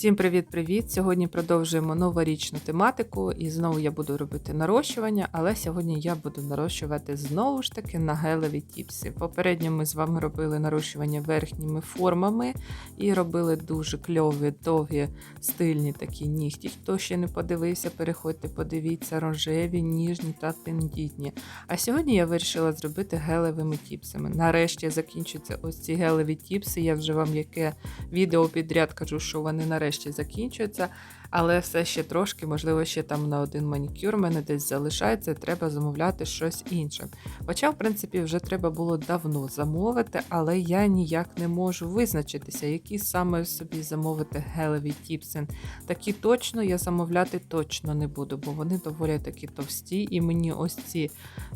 Всім привіт-привіт! Сьогодні продовжуємо новорічну тематику, і знову я буду робити нарощування, але сьогодні я буду нарощувати знову ж таки на гелеві тіпси. Попередньо ми з вами робили нарощування верхніми формами і робили дуже кльові, довгі, стильні такі нігті. Хто ще не подивився, переходьте, подивіться, рожеві, ніжні та тендітні. А сьогодні я вирішила зробити гелевими тіпсами. Нарешті закінчуються ось ці гелеві тіпси. Я вже вам яке відео підряд кажу, що вони нарешті закінчуються, але все ще трошки, можливо, ще там на один манікюр мене десь залишається, треба замовляти щось інше. Хоча, в принципі, вже треба було давно замовити, але я ніяк не можу визначитися, які саме собі замовити гелеві тіпси. Такі точно я замовляти точно не буду, бо вони доволі такі товсті, і мені ось ці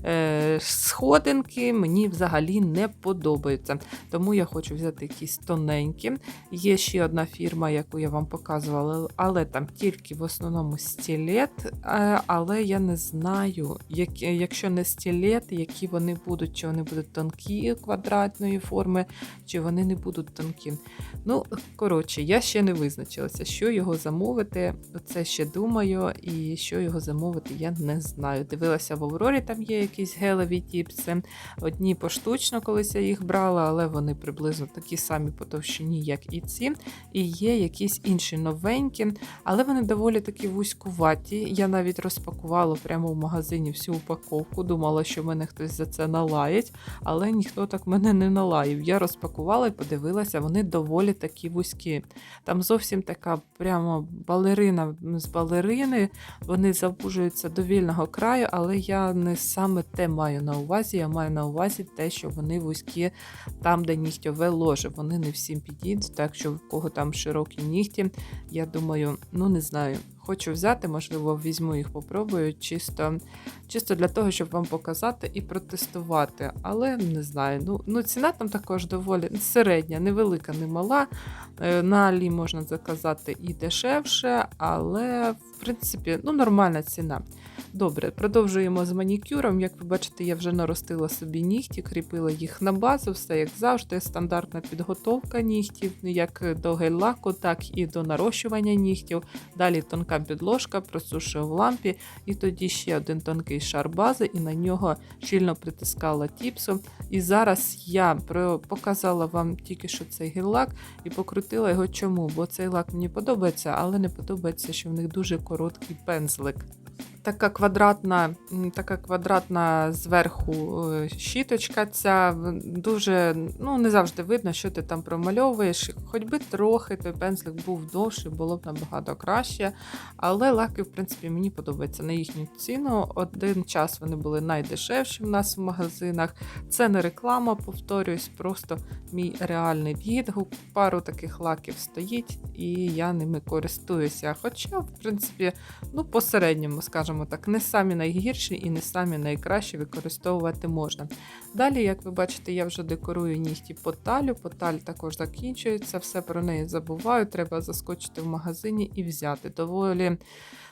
е, сходинки мені взагалі не подобаються. Тому я хочу взяти якісь тоненькі. Є ще одна фірма, яку я вам показувала, але там тільки в основному стілет. е, Але я не знаю, як, якщо не стілет, які вони будуть, чи вони будуть тонкі квадратної форми, чи вони не будуть тонкі. Ну, коротше, я ще не визначилася, що його замовити. Це ще думаю, і що його замовити, я не знаю. Дивилася в Аврорі, там є якісь гелеві тіпси. Одні поштучно, колись я їх брала, але вони приблизно такі самі по товщині, як і ці. І є якісь інші новенькі, але вони доволі такі вузькуваті. Я навіть розпакувала прямо в магазині всю упаковку. Думала, що мене хтось за це налаять, але ніхто так мене не налаїв. Я розпакувала і подивилася, вони доволі такі вузькі. Там зовсім така прямо балерина з балерини. Вони завужуються до вільного краю, але я не саме те маю на увазі. Я маю на увазі те, що вони вузькі там, де нігтьове ложе. Вони не всім підійдуть, так що в кого там широкі нігті, я думаю, ну не знаю. Хочу взяти, можливо, візьму їх, попробую, чисто чисто для того, щоб вам показати і протестувати. Але не знаю. Ну, ну ціна там також доволі середня, невелика, не мала. Е, На Алі можна заказати і дешевше, але в принципі ну, нормальна ціна. Добре, продовжуємо з манікюром. Як ви бачите, я вже наростила собі нігті, кріпила їх на базу, все як завжди, стандартна підготовка нігтів, як до гель-лаку, так і до нарощування нігтів. Далі тонка підложка, просушив в лампі, і тоді ще один тонкий шар бази, і на нього щільно притискала тіпсом. І зараз я показала вам тільки що цей гель-лак і покрутила його чому, бо цей лак мені подобається, але не подобається, що в них дуже короткий пензлик. Така квадратна, така квадратна зверху е, щіточка. Ця дуже ну не завжди видно, що ти там промальовуєш. Хоч би трохи той пензлик був довший, було б набагато краще. Але лаки, в принципі, мені подобаються на їхню ціну. Один час вони були найдешевші в нас в магазинах. Це не реклама, повторюсь, просто мій реальний відгук. Пару таких лаків стоїть, і я ними користуюся. Хоча, в принципі, ну, посередньому, скажімо так, не самі найгірші і не самі найкращі використовувати можна. Далі, як ви бачите, я вже декорую нігті по талю. По таль також закінчується, все про неї забуваю. Треба заскочити в магазині і взяти. Доволі.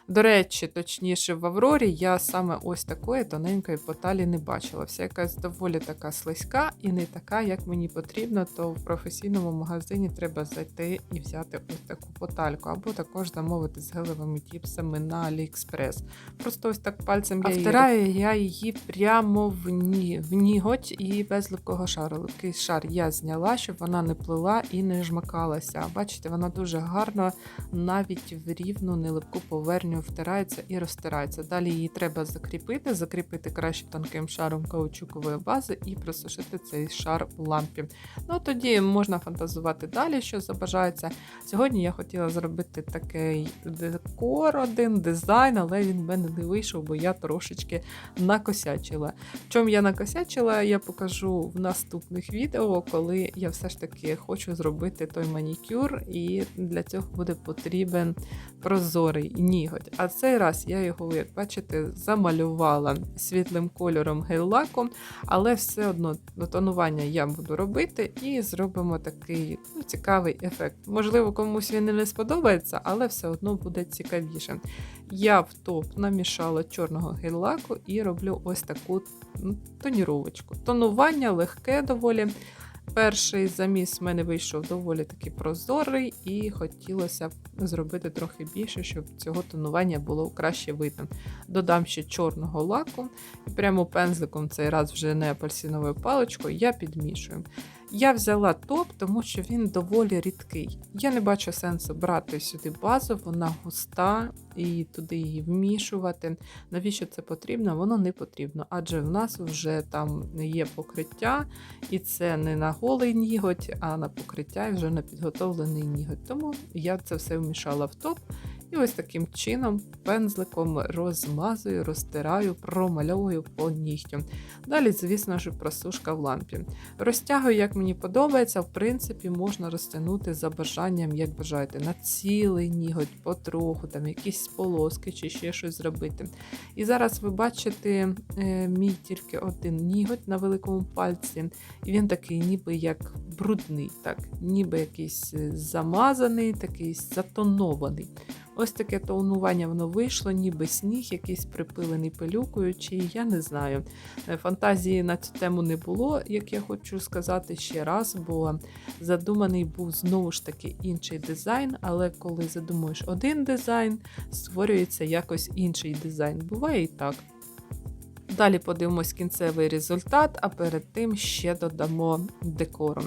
До речі, точніше, в Аврорі я саме ось такої тоненької поталі не бачила. Вся якась доволі така слизька і не така, як мені потрібно, то в професійному магазині треба зайти і взяти ось таку потальку, або також замовити з гелевими тіпсами на AliExpress. Просто ось так пальцем я її втираю я її прямо в, ні, в ніготь і без липкого шару. Липкий шар я зняла, щоб вона не плила і не жмакалася. Бачите, вона дуже гарно навіть в рівну нелипку поверхню втирається і розтирається. Далі її треба закріпити, закріпити краще тонким шаром каучукової бази і просушити цей шар в лампі. Ну тоді можна фантазувати далі, що забажається. Сьогодні я хотіла зробити такий декор, один дизайн, але він в мене не вийшов, бо я трошечки накосячила. Чому я накосячила, я покажу в наступних відео, коли я все ж таки хочу зробити той манікюр, і для цього буде потрібен прозорий ніготь. А цей раз я його, як бачите, замалювала світлим кольором гель-лаком, але все одно тонування я буду робити і зробимо такий ну, цікавий ефект. Можливо, комусь він не сподобається, але все одно буде цікавіше. Я в топ намішала чорного гель-лаку і роблю ось таку ну, тоніровочку. Тонування легке доволі. Перший заміс в мене вийшов доволі таки прозорий, і хотілося б зробити трохи більше, щоб цього тонування було краще видно. Додам ще чорного лаку, і прямо пензликом цей раз вже не апельсиновою паличкою, я підмішую. Я взяла топ, тому що він доволі рідкий. Я не бачу сенсу брати сюди базу, вона густа і туди її вмішувати. Навіщо це потрібно? Воно не потрібно, адже в нас вже там є покриття, і це не на голий ніготь, а на покриття і вже на підготовлений ніготь. Тому я це все вмішала в топ. І ось таким чином пензликом розмазую, розтираю, промальовую по нігтю. Далі, звісно ж, просушка в лампі. Розтягую, як мені подобається, в принципі, можна розтягнути за бажанням, як бажаєте, на цілий ніготь, потроху, там якісь полоски чи ще щось зробити. І зараз ви бачите е, мій тільки один ніготь на великому пальці, і він такий, ніби як брудний, так, ніби якийсь е, замазаний, такий затонований. Ось таке тонування воно вийшло, ніби сніг, якийсь припилений пилюкою, чи я не знаю. Е, Фантазії на цю тему не було, як я хочу сказати ще раз, бо задуманий був знову ж таки інший дизайн, але коли задумуєш один дизайн, створюється якось інший дизайн. Буває і так. Далі подивимось кінцевий результат, а перед тим ще додамо декору.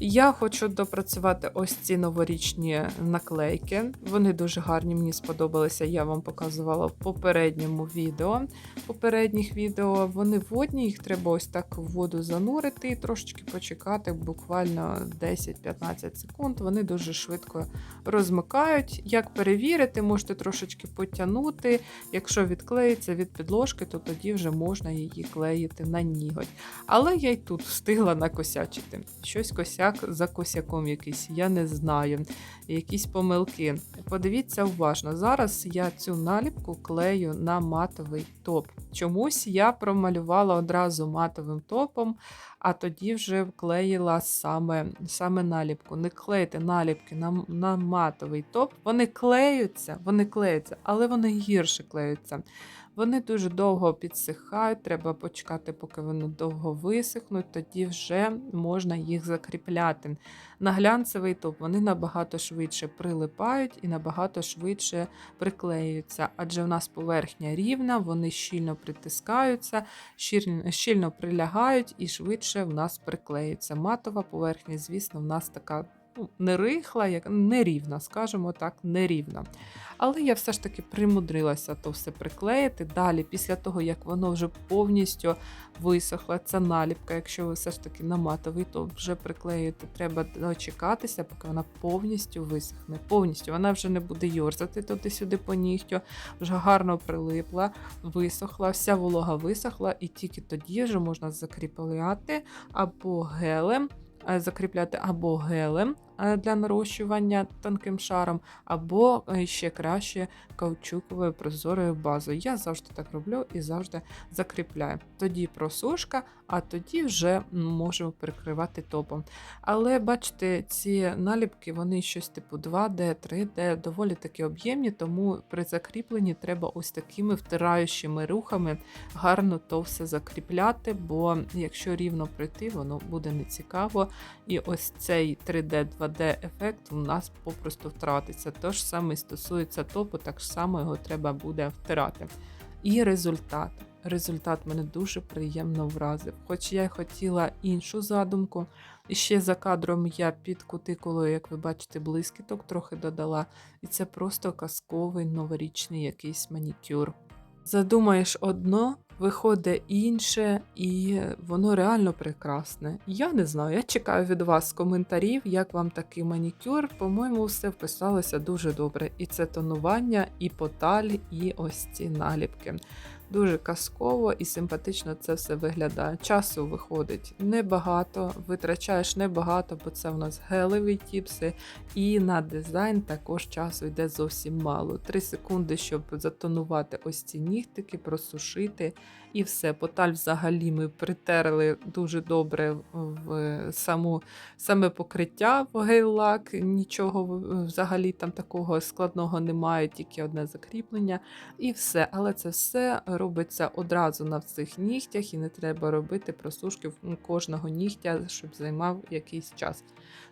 Я хочу допрацювати ось ці новорічні наклейки. Вони дуже гарні, мені сподобалися. Я вам показувала в попередньому відео. Попередніх відео вони водні, їх треба ось так в воду занурити і трошечки почекати, буквально 10-15 секунд. Вони дуже швидко розмикають. Як перевірити, можете трошечки потягнути. Якщо відклеїться від підложки, то тоді вже можна її клеїти на ніготь. Але я й тут встигла накосячити. Щось косяк за косяком якийсь, я не знаю. Якісь помилки. Подивіться уважно. Зараз я цю наліпку клею на матовий топ. Чомусь я промалювала одразу матовим топом, а тоді вже вклеїла саме саме наліпку. Не клейте наліпки на, на матовий топ. Вони клеються, вони клеються, але вони гірше клеються. Вони дуже довго підсихають, треба почекати, поки вони довго висихнуть, тоді вже можна їх закріпляти. На глянцевий топ вони набагато швидше прилипають і набагато швидше приклеюються, адже в нас поверхня рівна, вони щільно притискаються, щільно, прилягають і швидше в нас приклеюються. Матова поверхня, звісно, в нас така ну, не рихла, як нерівна, скажімо так, нерівна. Але я все ж таки примудрилася то все приклеїти. Далі, після того, як воно вже повністю висохла, ця наліпка, якщо ви все ж таки на матовий, то вже приклеїти треба дочекатися, поки вона повністю висохне. Повністю вона вже не буде йорзати туди-сюди по нігтю, вже гарно прилипла, висохла, вся волога висохла, і тільки тоді вже можна закріпляти або гелем. е, Закріпляти або гелем для нарощування тонким шаром, або е, ще краще каучуковою прозорою базою. Я завжди так роблю і завжди закріпляю. Тоді просушка, а тоді вже можу прикривати топом. Але бачите, ці наліпки вони щось типу 2D, 3D, доволі таки об'ємні, тому при закріпленні треба ось такими втираючими рухами гарно то все закріпляти, бо якщо рівно прийти, воно буде нецікаво. І ось цей 3D, 2D ефект у нас попросту втратиться. То ж саме стосується топу, так само його треба буде втирати. І результат. Результат мене дуже приємно вразив. Хоч я й хотіла іншу задумку. І ще за кадром я під кутикулою, як ви бачите, блискіток трохи додала. І це просто казковий новорічний якийсь манікюр. Задумаєш одно, виходить інше, і воно реально прекрасне. Я не знаю, я чекаю від вас коментарів, як вам такий манікюр. По-моєму, все вписалося дуже добре. І це тонування, і поталь, і ось ці наліпки. Дуже казково і симпатично це все виглядає. Часу виходить небагато, витрачаєш небагато, бо це в нас гелеві тіпси, і на дизайн також часу йде зовсім мало. Три секунди, щоб затонувати ось ці нігтики, просушити, І все. Поталь взагалі ми притерли дуже добре в саму, саме покриття в гейл-лак. Нічого взагалі там такого складного немає, тільки одне закріплення. І все. Але це все робиться одразу на всіх нігтях, і не треба робити просушки кожного нігтя, щоб займав якийсь час.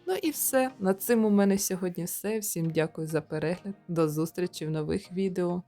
Ну і все. На цим у мене сьогодні все. Всім дякую за перегляд. До зустрічі в нових відео.